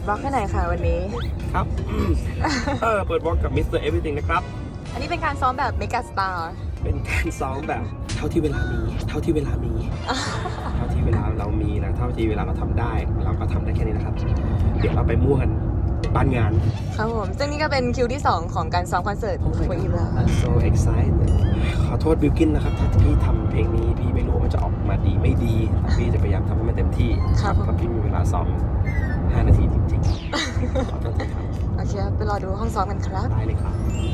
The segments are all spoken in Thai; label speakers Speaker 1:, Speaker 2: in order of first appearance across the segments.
Speaker 1: ปิดบล็อกให้หน่อยค่ะวันนี้
Speaker 2: ครับอืมเออ เปิดบล็อกกับมิสเตอร์เอฟ r y ิ h งนะครับ
Speaker 1: อันนี้เป็นการซ้อมแบบเมกาสตาร์
Speaker 2: เป็นการซ้อมแบบเท่าที่เวลามี เท่าที่เวลามี เท่าที่เวลาเรามีนะ เท่าที่เวลาเราทำได้ เราก็ทำได้แค่นี้นะครับ เดี๋ยวเราไปม่วนบ้านงาน
Speaker 1: ครับผม ซึ่งนี่ก็เป็นคิวที่ 2 ของการซ้อมคอนเสิร์ตของอีฟแล้ว
Speaker 2: I'm so excited ขอโทษบิวกินนะครับ ถ้าพี่ทำเพลงนี้พี่ไม่รู้ว่ามัน จะออกมาดีไม่ดีแต่พี่จะพยายามทำให้มันเต็มที่
Speaker 1: ครับ
Speaker 2: เพราะพี่มีเวลาซ้อม5นาทีจริงๆขอโทษทีครับ
Speaker 1: โอเคครับไปรอดูห้องซ้อมกันครับ
Speaker 2: ได้เลยครับวิ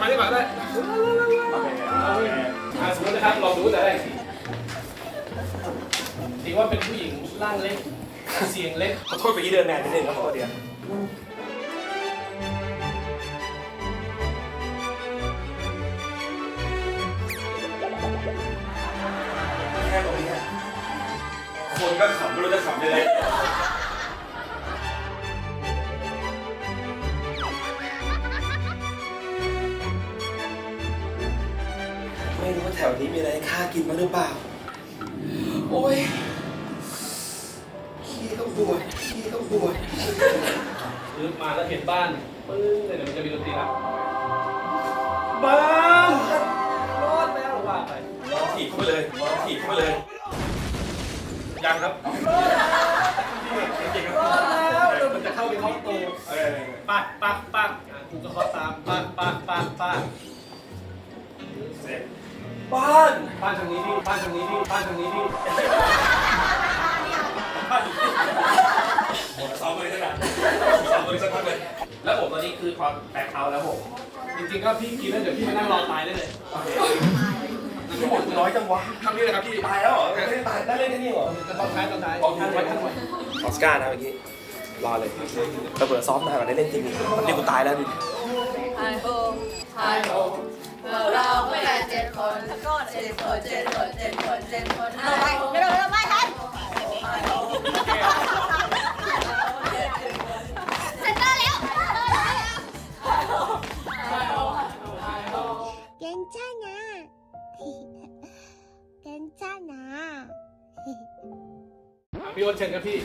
Speaker 2: อาจ
Speaker 3: จะมาได้ก่อนก็ได้อ่าสมมตินะครับลองดูแต่แรกสิถือว่าเป็นผู้หญิงร่างเล็ก เสียงเล็ก
Speaker 2: ขอโทษไปยี่เดินแมนนิดนึงครับขอโทษเดียวแค่ตรงนี้คนก็ขำไม่รู้จะขำยังไง ถวนี้มีอะไรให้ข้ากินบ้างหรือเปล่า โอ้ยขี้ต้องปวดขี้ต้องปวด
Speaker 3: หรือมาแล้วเห็นบ้านปึ้งเดี๋ยวมันจะมีดนตรีละบ้านรอดแล้วว่าไป
Speaker 2: ถีบเข้าไปเลยถีบเข้าไปเลย
Speaker 3: ยังครับรอดแล้วเดี๋ยวมันจะเข้าไปเคาะประตู
Speaker 2: เออ
Speaker 3: ปักปักปักอะกูก็เคาะตามปักปักปักปัก
Speaker 2: เสร็จ บ้าน
Speaker 3: บ้านทางนี้พี่บ้านทางนี้พี่บ้านทางนี้พี่
Speaker 2: ซ้อมเลยสักนานซ้อมเลยสักพักเลย
Speaker 3: แล้วผมตอนนี้คือความแตกเอาแล้วผมจริงๆก็พี่กินแล้วเดี๋ยวพี่มานั่งรอตายได้เลย
Speaker 2: ทั้งหมดน้อยจังวะทำนี่เลยครับพี่ตายแล้วเหรอไม่ได้ตายได้เล่นแค่นี้เหรอ
Speaker 3: ตอนท้ายตอนท้าย
Speaker 2: ออก
Speaker 3: ทันไว้ทันไว้
Speaker 2: ออสการ์นะเมื่อกี้รอเลยระเบิดซ้อมนานกว่าได้เล่นจริงนี่กูตายแล้วดิ
Speaker 4: ไฮโฮไฮโฮ เราเพื่นเจ็ดคนเจ็ดคนเจ็ดคนเจ็ดคนเจ็ดคนห้าหกเจ็ดคนไม่ทันเซ็นเตอร์แล้ว
Speaker 5: เก่งจ้านะเก่งจ้านะ
Speaker 3: พี่อ้นเชิญครับพี่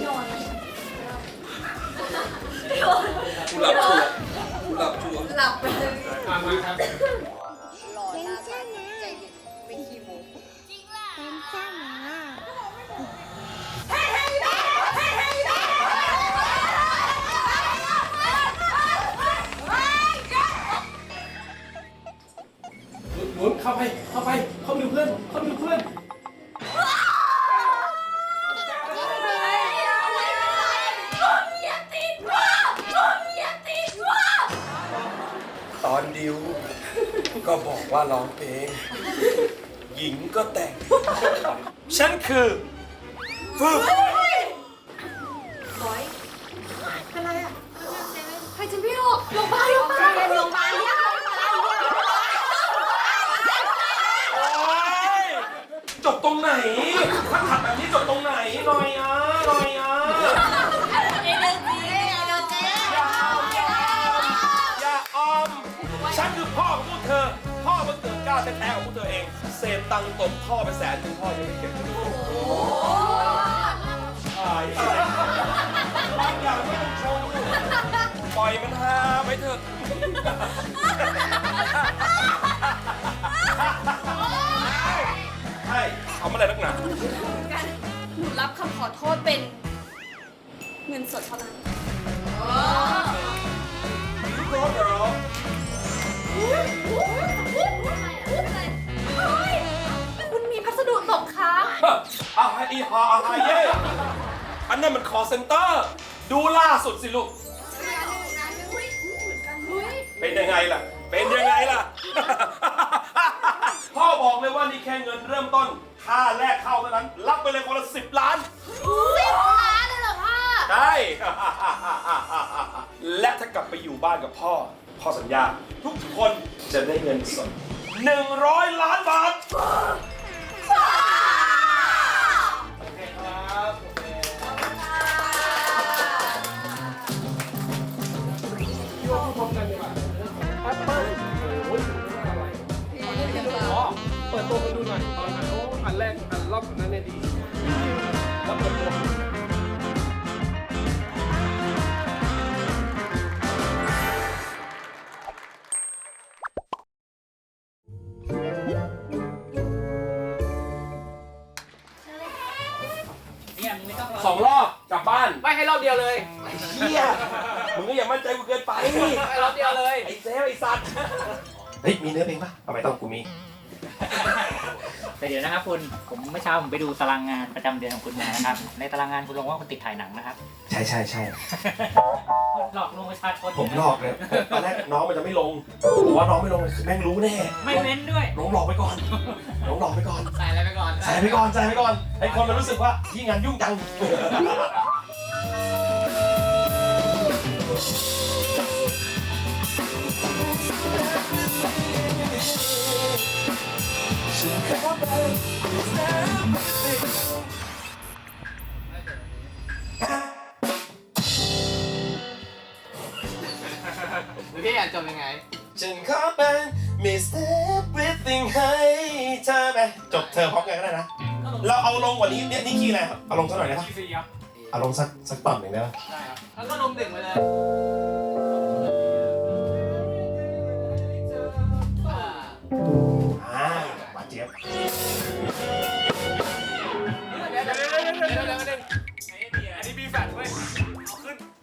Speaker 3: พี่อ้น
Speaker 2: กูหลับกู ดับไปเลยมาครับ
Speaker 4: หล่อหน้าตาใจเย็
Speaker 3: นไม่ขี้โม้จ
Speaker 5: ริงล่ะ
Speaker 4: เป็นเจ้าหมา
Speaker 5: เฮ้
Speaker 6: ยเฮ้
Speaker 4: ยเฮ้ยเฮ้ยเฮ้ยเฮ้ย
Speaker 3: หมุนเข้าไป เข้าไป เข้าไปดูเพื่อน เข้าไปดูเพื่อน
Speaker 2: ก็บอกว่าร้องเพลง หญิงก็แต่ง ฉันคือฟึบ
Speaker 4: ใครจะพี่ะใครงพยาบาลง
Speaker 2: ไป ตังค์ตกท่อไปแสนหนึ่งพ่อยังไม่เก็บเลยตายบางอย่างไม่ต้องโชว์ปล่อยมันฮาไปเถอะใช่เอามาเลยนักหนา
Speaker 4: หนูรับคำขอโทษเป็น เงินสดเท่านั้นคุณมี พัสดุตสงคราม
Speaker 2: อาฮาอีฮาอาฮาเย่อันนั้นมันคอเซ็นเตอร์ ดูล่าสุดสิลูก เป็นยังไงล่ะ เป็นยังไงล่ะ พ่อบอกเลยว่านี่แค่เงินเริ่มต้น ค่าแรกเข้าเท่านั้น รับไปเลยคนละสิบล้าน
Speaker 4: สิบล้านเลยเหรอพ่อ
Speaker 2: ได้ และถ้ากลับไปอยู่บ้านกับพ่อ พ่อสัญญา ทุกคนจะได้เงินสด100 ล้านบาท
Speaker 3: ให้รอบเดียวเลย
Speaker 2: เฮียมึงก็อย่ามั่นใจกูเกินไป
Speaker 3: ให้รอบเดียวเลย
Speaker 2: ไอ้เซฟไอ้สัตว์เฮ้ยมีเนื้อเพลงปะทำไมต้องกูมี
Speaker 7: แต่เดี๋ยวนะครับคุณ ผมเมื่อเช้าผมไปดูตารางงานประจำเดือนของคุณมานะครับ ในตารางงานคุณลงว่าคุณติดถ่ายหนังนะครับ
Speaker 2: ใช่ใช่ใช่
Speaker 7: หลอกลวงประชาชน
Speaker 2: ผมหลอกเลยตอนแรกน้องมันจะไม่ลงผมว่าน้องไม่ลงแม่งรู้แน่
Speaker 7: ไม่เว้นด้วย
Speaker 2: น้องหลอกไปก่อนน้องหลอกไปก่อน
Speaker 7: ใส่อะไรไปก่อน
Speaker 2: ใส่ไปก่อนใส่ไปก่อนไอ้คนมันรู้สึกว่าที่งานยุ่งจัง
Speaker 7: พี่อ่านจบยังไง
Speaker 2: ฉันขอเป็น Miss Everything ให้เธอไหมจบเธอพร้อมกันก็ได้นะ เราเอาลงกว่านี้เนี่ยนี่คีย์อะไรครับเอาลงสักหน่อยได้ปะ
Speaker 3: ที่สี่ครับ
Speaker 2: เอาลงสักสักต่ำหนึ่งได้ปะ
Speaker 3: ได้ครับ
Speaker 7: แล้วก็ลงหนึ่งไปเลย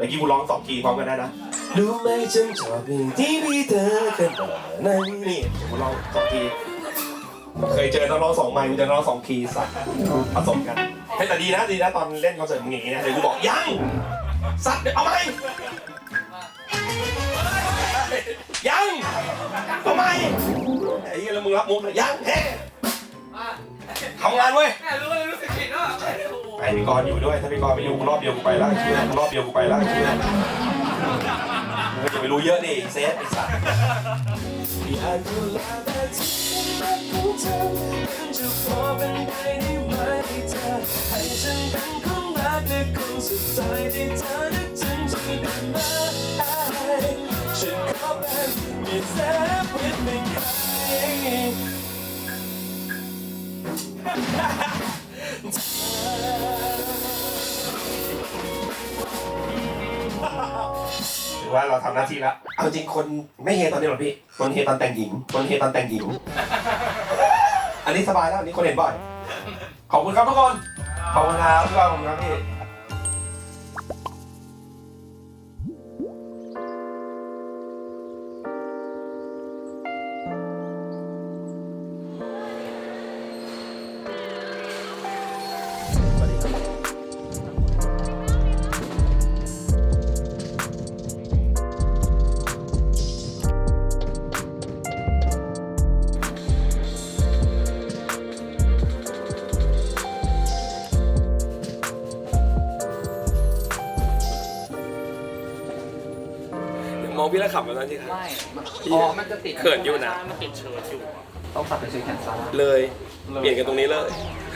Speaker 2: เอา
Speaker 3: ขึ้น
Speaker 2: เมื่อกี้กูร้องสองคีย์พร้อมกันได้นะรู้ไหมฉันชอบเพลงที่พี่เธอเคยเปิดนั่นนี่กูร้องสองคีย์เคยเจอนักร้องสองไมค์กูเจอนักร้องสองคีย์สัตว์ผสมกันเฮ้ยแต่ดีนะดีนะตอนเล่นคอนเสิร์ตมึงอย่างงี้นะเดี๋ยวกูบอกยังสัตว์เดี๋ยวเอาไหมยังเอาไหมไอ้เหี้ยแล้วมึงรับมุกเลยยังเฮ้ทำงานเว้ย
Speaker 3: แม่รู้เลยรู้สึกผิดว่า
Speaker 2: ไอ้พี่กรณ์อยู่ด้วย ถ้าพี่กรณ์ไม่อยู่กูรอบเดียวกูไปแล้วไอ้เชื่อกูรอบเดียวกูไปแล้วไอ้เชื่อมึงอย่าไปรู้เยอะดิเซฟไอ้สัสที่อ่านดูแลแต่ที่รักของเธอมันจะพอเป็นไปได้ไหมเธอให้ฉันเป็นคนรักและคนสุดท้ายที่เธอนึกถึงจะเป็นมาฉันขอเป็นมีเซฟวิตไม่ใคร ถือว่าเราทำหน้าที่แล้วเอาจริงคนไม่เฮตอนนี้หรอกพี่ คนเฮตอนแต่งหญิง คนเฮตอนแต่งหญิง อันนี้สบายแล้วอันนี้คนเห็นบ่อย ขอบคุณครับทุกคน ขอบคุณครับทุกคนขอบคุณครับพี่ พี่แล้วขับแบบนั้นสิครับ
Speaker 7: ไม่
Speaker 2: อ๋อ
Speaker 7: มันจะติด
Speaker 2: เขินอยู่นะ
Speaker 7: มันติดเชิญอยู่ต้องตัดไปซื้อแขนซ้าย
Speaker 2: เลย เปลี่ยนกันตรงนี้เลย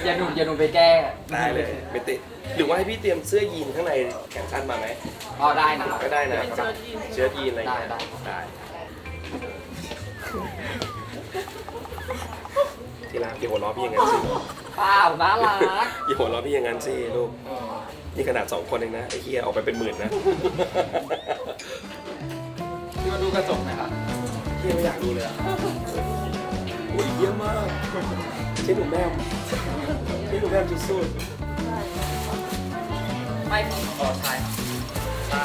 Speaker 7: อย่าหนูอย่าหนูไปแก้
Speaker 2: ได้เลย ไม่ติด หรือว่าให้พี่เตรียมเสื้อยีนข้างในแขนสั้นมาไหม
Speaker 7: อ๋อได้นะ
Speaker 2: ก็ได้นะเสื้อยีนอะไรอย่างเงี้ย
Speaker 7: ได้
Speaker 2: ได้ที่รักอย่าหัวเราะพี่อย่างนั้นสิ
Speaker 7: เปล่าน่ารัก
Speaker 2: อย่าหัวเราะพี่อย่างนั้นสิลูก นี่ขนาดสองคนเองนะไอ้เฮียออกไปเป็นหมื่นนะ
Speaker 7: มาดูกระจกหน่อยครับ
Speaker 2: เฮียไม่อยากดูเลยอะโอ้ยเยี่ยมมากเช่หนุ่มแม่มเช่หนุ่มแม่มสุด
Speaker 7: ไม่ขอถ่ายใช่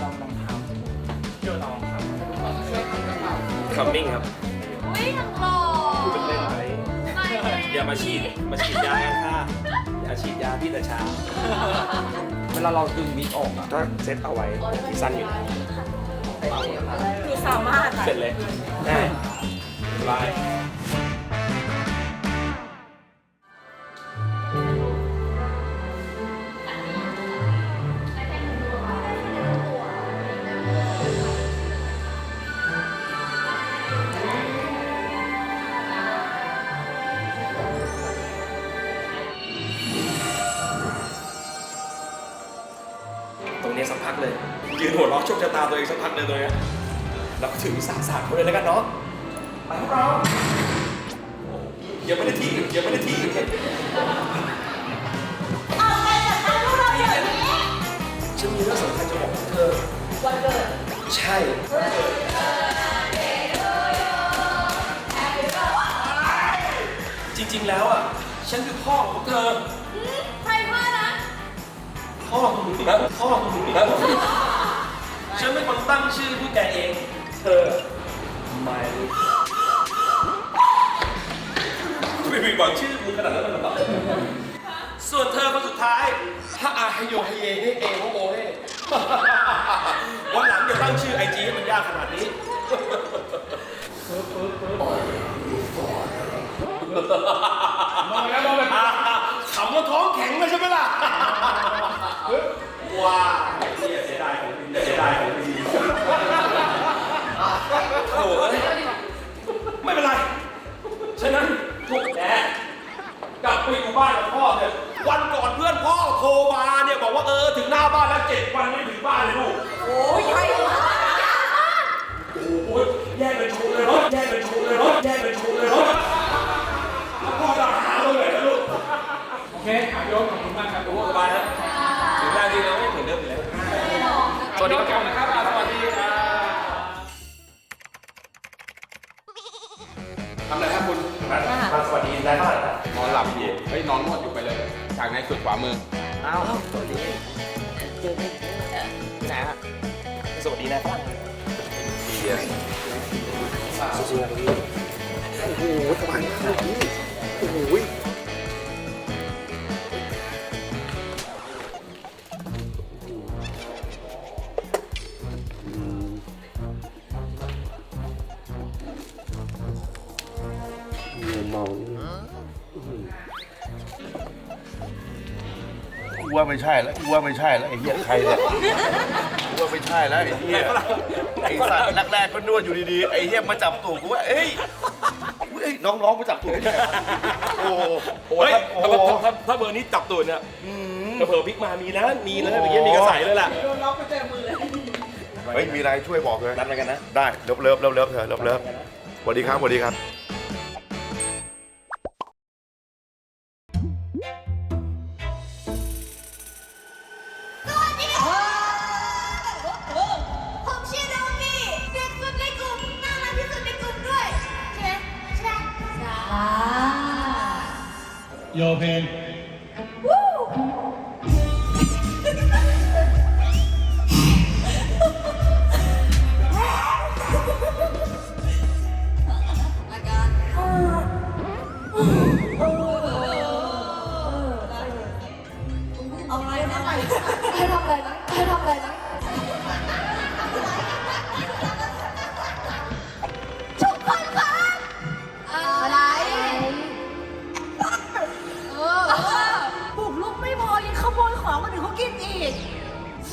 Speaker 7: ลองลองทำเดี๋ยวลองทำ
Speaker 2: ๆคัมมิ่งครับ
Speaker 4: อุ้ยยังหล่อ
Speaker 2: พูดเป็นเล่นอย่ามาฉีดมาฉีดยากันค่ะอย่าฉีดยาพี่แต่เช้า
Speaker 8: เวลาเราดึงวิกออกอะ
Speaker 2: ก็เซ็ตเอาไว้สั้นอยู่
Speaker 4: คือสามารถ
Speaker 2: เสร็จเลยได้บาย ชะตาตัวเองสักพักเลยตรงเนี้ยแล้วก็ถึงสามสามเขาเลยแล้วกันเนาะไปพวกเราอยังไม่ได้ทิ้งยังไม่ได้ทิ้งฉันมีเรื่องสำคัญจะบอกเธอ วันเกิด ใช่จริงๆแล้วอะ ฉันคือพ่อของเธอ
Speaker 4: ใครพ่อนะ
Speaker 2: พ่อคุณนะพ่อคุณนะ ฉันเป็นคนตั้งชื่อผู้แกเอง เธอไม่ไม่มีบอกชื่อมึงขนาดนั้นเลยเหรอส่วนเธอคนสุดท้ายฮะอาฮโยฮเยเฮเอโฮโอเฮวันหลังอย่าตั้งชื่อไอจีให้มันยากขนาดนี้
Speaker 3: มองแล้วมองแบบ
Speaker 2: อ่าขำว่าท้องแข็งเลยใช่ไหมล่ะว้า ดีเสียดายของดีโอ้โหไม่เป็นไร ฉะนั้นพวกแกกลับไปอยู่บ้านกับพ่อเถอะวันก่อนเพื่อนพ่อโทรมาเนี่ยบอกว่าเออถึงหน้าบ้านแล้วเจ็ดวันไม่ถึงบ้านเลยลูก
Speaker 4: โอ้ยใหญ่มาก
Speaker 2: โอ้โหแย่เป็นชุดเลยเนาะแย่เป็นชุดเลยเนาะแย่เป็นชุดเลยเนาะแล้วพ่อจะหาเราเลยนะลูก
Speaker 3: โอเคอะโยมขอบคุณมากครับ
Speaker 2: โอ้สบายนะถึ วั
Speaker 3: สดีครับนะครับอะสวัสดีครับ
Speaker 8: ทำอะไรครับคุณ
Speaker 2: มาสวัสดีได้เท่าไหร่น
Speaker 8: นอนหลับอยู่เฮ้ยนอนนวดอยู่ไปเลยฉากในสุดขวามือ
Speaker 7: อ้าวสวัสดีเจอที่ไหนฮะ
Speaker 2: สวัสดีนะฝรั่งดีอะสู้ๆนะพี่โอ้โหสบายมากพี่โอ้โห
Speaker 9: ว่าไม่ใช่แล้วกูว่าไม่ใช่แล้วไอ้เหี้ยใครเนี่ยกูว่าไม่ใช่แล้วไอ้เหี้ยไอ้สัตว์แรกๆก็นวดอยู่ดีๆไอ้เหี้ยมาจับตูดกูว่าเอ้ยเอ้ยน้องๆมาจับตูดกูเนี่ยโอ้โห
Speaker 2: โอ้ย
Speaker 9: โอ้โห
Speaker 2: ถ้าถ้าถ้าเบอร์นี้จับตูดเนี่ยเผื่อพลิกมามีนะมีนะเมื่อกี้มีกระใสเลยล่ะ
Speaker 9: เฮ้ยมีอะไรช่วยบอกเลย
Speaker 2: นัดมากันนะ
Speaker 9: ได้เลิฟเลิฟเลิฟเลิฟเถอะเลิฟเลิฟสวัสดีครับสวัสดีครับ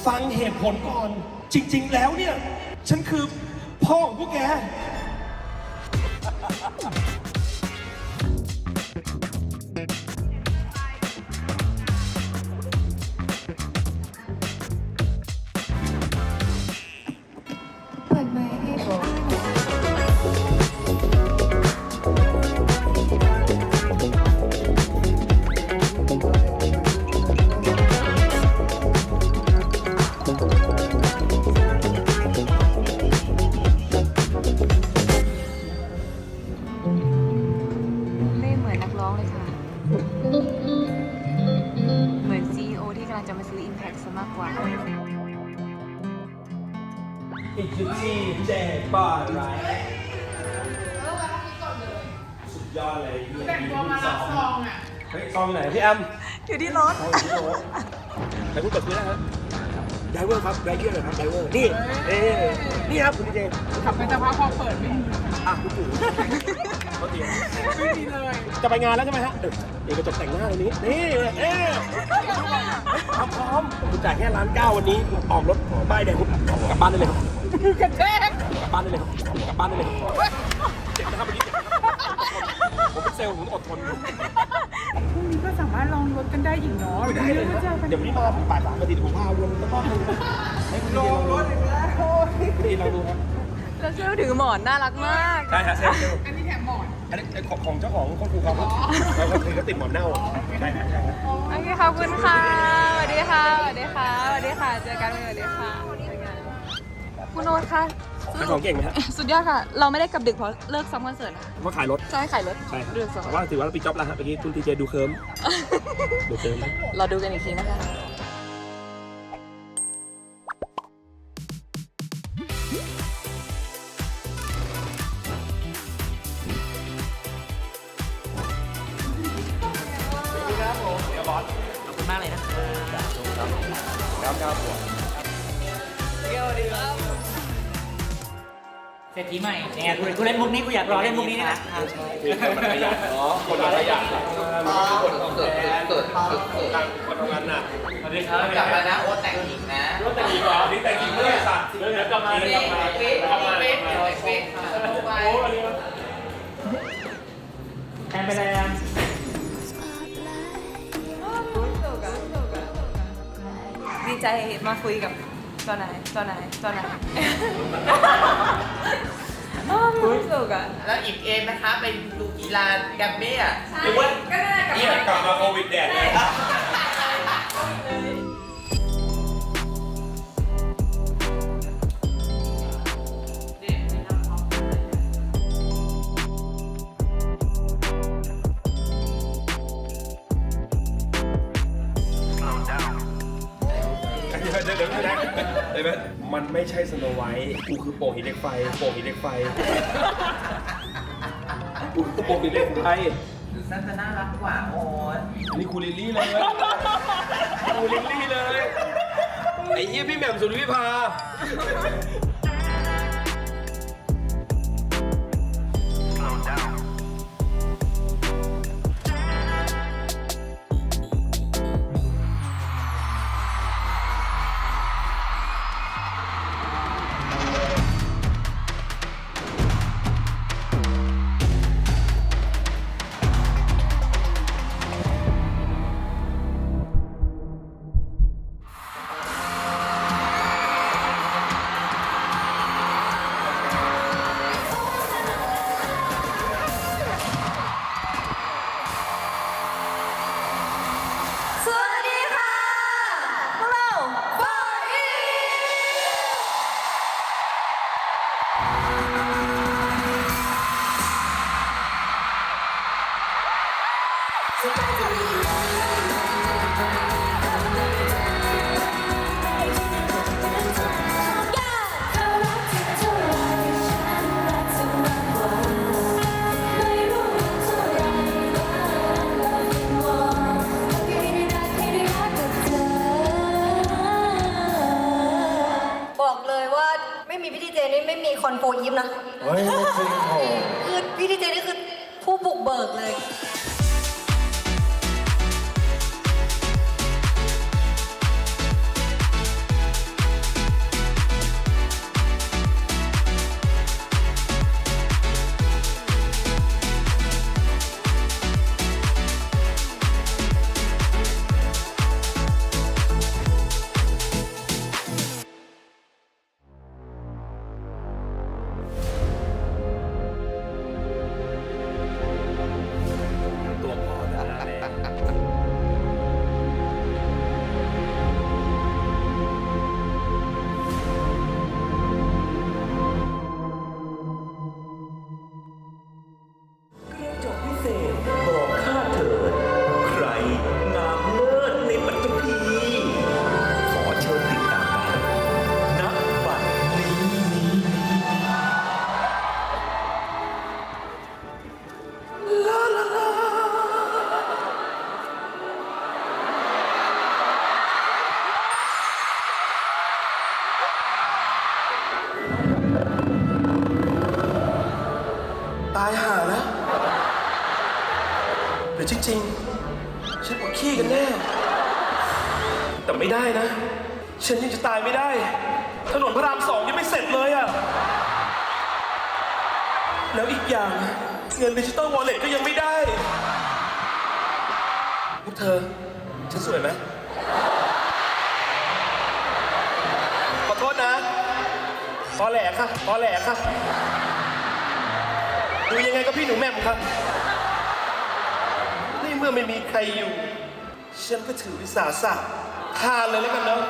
Speaker 2: ฟังเหตุผลก่อน จริง ๆ แล้วเนี่ย ฉันคือพ่อของพวกแก
Speaker 1: ย
Speaker 3: ย
Speaker 2: อดเลย
Speaker 10: แต่งตัวมารับซองอะ
Speaker 2: เฮ้ยซองไหนพี่แอม
Speaker 1: อยู่ที่รถ
Speaker 2: ไหนพูดกับคือได้ครับไดเวอร์ครับไดเวอร์ครับไดเวอร์นี่เอ้นี่ครับคุณดีเจ
Speaker 10: ขับเป็นสภาพพอเปิดไม่มี
Speaker 2: อะคุณปู่เขาเตรียมไม่มีเลยจะไปงานแล้วใช่ไหมฮะเออเอกระจกแต่งหน้าวันนี้นี่เอ๊ะพร้อมพร้อมคุณจ่ายแค่ล้านเก้าวันนี้ออกรถป้ายแดงคุณกลับบ้านได้เลยครับ
Speaker 10: กระแทก
Speaker 2: กลับบ้านได้เลยครับกลับบ้านได้เลยครับเจ็บนะครับวันนี้เจ็บนะครับผมเป็นเซ ลล์ผมอดทนอยู่
Speaker 10: พรุ่งนี้ก็สามารถลองรถกันได้อีกเนาะ
Speaker 2: ได้เลย
Speaker 10: ก็
Speaker 2: ค
Speaker 10: เจ
Speaker 2: รั
Speaker 10: อบกัน
Speaker 2: เดี๋ยววันนี้มาบ่ายสามนาทีผมพาวนตะก้อนให้คุณดีลองดูคุณดีลองดูครับ
Speaker 1: แล้วเซลถือหมอนน่ารักมาก
Speaker 2: ได้ฮะเซลล์เซลล์
Speaker 10: อันนี้แถมหมอน
Speaker 2: อันนี้ของของเจ้าของคนครูเขาเขาเขาเคยก็ติดหมอนเน่าใช่ครับใช่ครับ
Speaker 1: โอเคขอบคุณค่ะสวัสดีค่ะสวัสดีค่ะสวัสดีค่ะเจอกันสวัสดีค่ะเจอกันคุณโน้ตค่ะ
Speaker 2: ขายของเก่งไหมฮะ
Speaker 1: สุดยอดค่ะ เราไม่ได้กลับดึกเพราะเลิกซ้อมคอนเสิร์ตนะคะ
Speaker 2: มาขายรถ
Speaker 1: ใช่ขายรถ
Speaker 2: ใช่ครับ
Speaker 1: เลิกซ้อม
Speaker 2: แต่ว่าถือว่าเราปิดจ็อบแล้วฮะเมื่อกี้คุณทีเจดูเคิร์มดูเคิร์มนะ
Speaker 1: เราดูกันอีกทีนะคะ
Speaker 11: เนี่ยกูกูเล่นมุกนี้กูอยากรอเล่นมุกนี้นี่แหละ
Speaker 2: คือคนมันขยันเนาะคนมันขยันคนทำแทนคนทำงานหนักสวัสดีครับ
Speaker 12: กลับมานะโอ๊ตแต่งหญิงนะ
Speaker 2: รถแต่งอีกเหรอนี่แต่งอีกเมื่อไหร่สัตว์เดี๋ยวกลับมา
Speaker 12: เฟ
Speaker 2: เดี๋ยวกลับมา
Speaker 12: เฟส
Speaker 2: กลับมา
Speaker 12: เฟ
Speaker 2: กลั
Speaker 12: ส
Speaker 2: บมา
Speaker 12: เฟสไป
Speaker 2: โอ้วันนี้
Speaker 11: แทนไปแล้ว
Speaker 1: ดีใจมาคุยกับจอนายจอนายจอนาย อ้าวมีความสุขอะ
Speaker 12: แล้วอีกเอ็นนะคะไปดูกีฬาแกมเบ้อะ
Speaker 2: หรือว่านี่กลับมาโควิดแดดเลยเดี๋ ไม่ใช่สโนไวท์กูคือโป่งหินเหล็กไฟโป่งหินเหล็กไฟกูคือโป่งหินเหล็กไฟ
Speaker 12: ดูสั้นจะน่ารักกว่าโอ๊ต
Speaker 2: อันนี้ครูลิลลี่เลยครูลิลลี่เลยไอ้เหี้ยพี่แหม่มสุริวิภา ตายไม่ได้ ถนนพระรามสองยังไม่เสร็จเลยอะแล้วอีกอย่างเงินดิจิตอลวอลเล็ตก็ยังไม่ได้ พวกเธอ ฉันสวยไหม ขอโทษนะตอแหลค่ะตอแหลค่ะ ดูยังไงก็พี่หนูแม่มค่ะนี่เมื่อไม่มีใครอยู่ ฉันก็ถือวิสาสะทานเลยแล้วกันเนาะ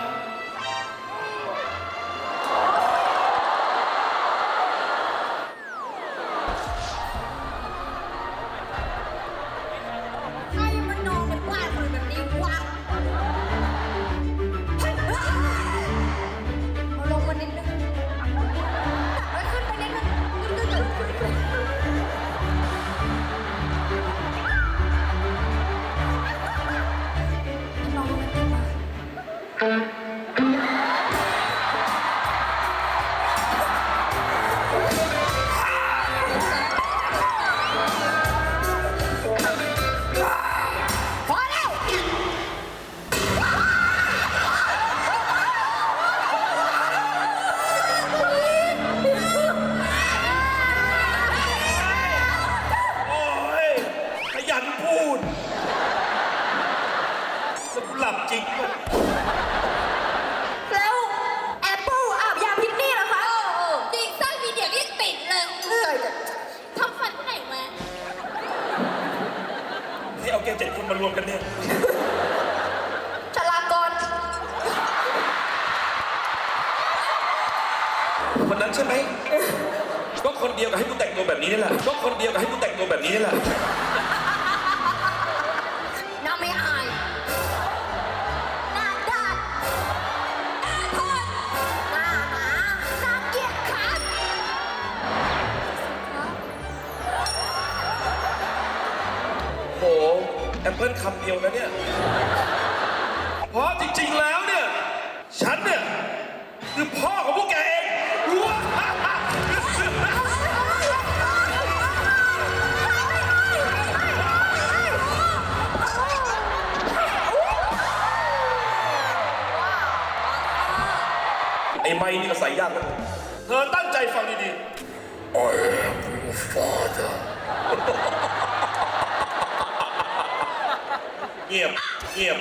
Speaker 5: คนเดี
Speaker 2: ยวกับให้กูแต่งตัวแบบนี้นี่แหละก็คนเดียวกับให้กูแต่งตัวแบบนี้นี่แหละ
Speaker 5: น้าไม่อายหน้าด้านหน้าทนหน้าหมาหน้าเกลียดขาด
Speaker 2: โหแอปเปิลคำเดียวนะเนี่ยเพราะจริงๆแล้วเนี่ย ฉันเนี่ยคือพ่อ งียบเงียบ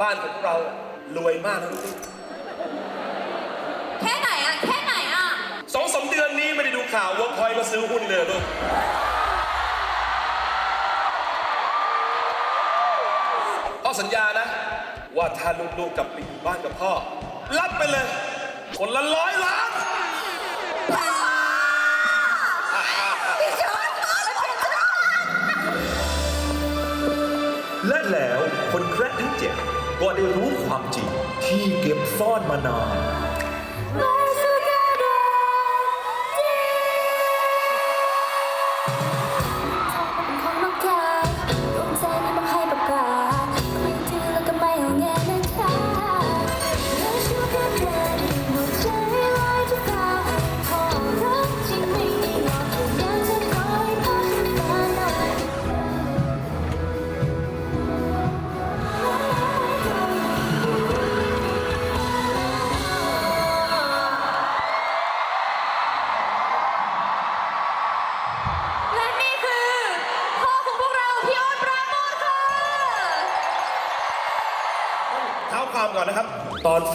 Speaker 2: บ้านของพวกเรารวยมากนะลูก
Speaker 5: แค่ไหนอะแค่ไหนอะ
Speaker 2: สองสามเดือนนี้ไม่ได้ดูข่าวว่าพลอยมาซื้อหุ้นเลยลูกพ่อสัญญานะ ว่าถ้าลูกๆกลับไปอยู่บ้านกับพ่อ รับไปเลย คนละร้อยล้าน
Speaker 13: แล 7 ก็ได้รู้ความจริงที่เก็บซ่อนมานาน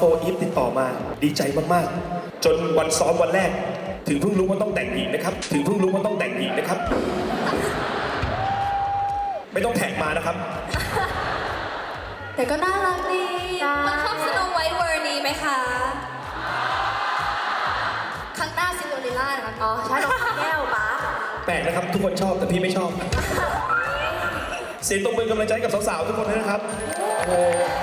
Speaker 5: อนโฟ
Speaker 2: อีฟติดต่อมาดีใจมากๆ จนวันซ้อมวันแรก ถึงเพิ่งรู้ว่าต้องแต่งหญิงนะครับ ถึงเพิ่งรู้ว่าต้องแต่งหญิงนะครับ ไม่ต้องแท็กมานะครับ
Speaker 5: แต่ก็น่ารักดีมันชอบสโนไวท์เวอร์นี้ไหมคะครั้งหน้าซินโดเรลล่านะคะอ๋อใช่ดอกแก้วปะ
Speaker 2: แปลกนะครับ ทุกคนชอบแต่พี่ไม่ชอบ เสียงตบมือกำลังใจให้กับสาวๆทุกคนด้วยนะครับ โอ้อย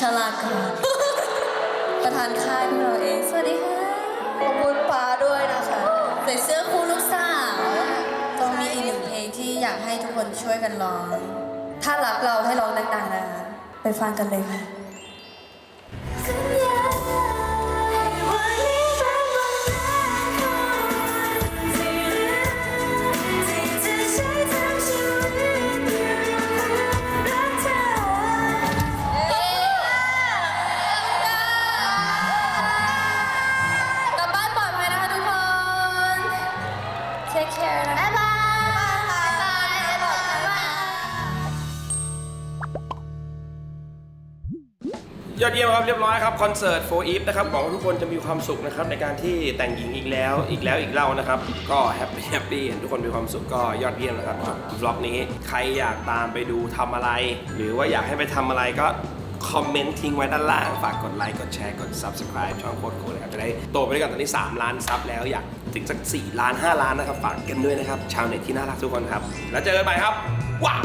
Speaker 13: ชลากรประธานค่ายพี่เราเอง สวัสดีค่ะ
Speaker 14: ขอบคุณป้าด้วยนะคะ
Speaker 13: ใส่เสื้อคู่ลูกสาวต้องมีอีกหนึ่งเพลงที่อยากให้ทุกคนช่วยกันร้อง ถ้ารักเราให้ร้องดังๆนะคะ ไปฟังกันเลยค่ะ Take care นะบ๊ายบาย
Speaker 2: ยอดเยี่ยมครับเรียบร้อยครับคอนเสิร์ตโฟอีฟนะครับหวังว่าทุกคนจะมีความสุขนะครับในการที่แต่งหญิงอีกแล้วอีกแล้วอีกเล่านะครับ ก็แฮปปี้แฮปปี้เห็นทุกคนมีความสุขก็ยอดเยี่ยมนะครับบล็อกนี้ใครอยากตามไปดูทำอะไร หรือว่าอยากให้ไปทำอะไรก็คอมเมนต์ทิ้งไว้ด้านล่าง ฝากกดไลค์กดแชร์กด subscribe ช่องโคตรโคนะครับจะได้โตไปด้วยกันตอนนี้ 3 ล้านซับแล้วอยาก ถึงสัก 4 ล้าน 5 ล้านนะครับ ฝากกันด้วยนะครับ ชาวเน็ตที่น่ารักทุกคนครับ แล้วเจอกันใหม่ครับว้าว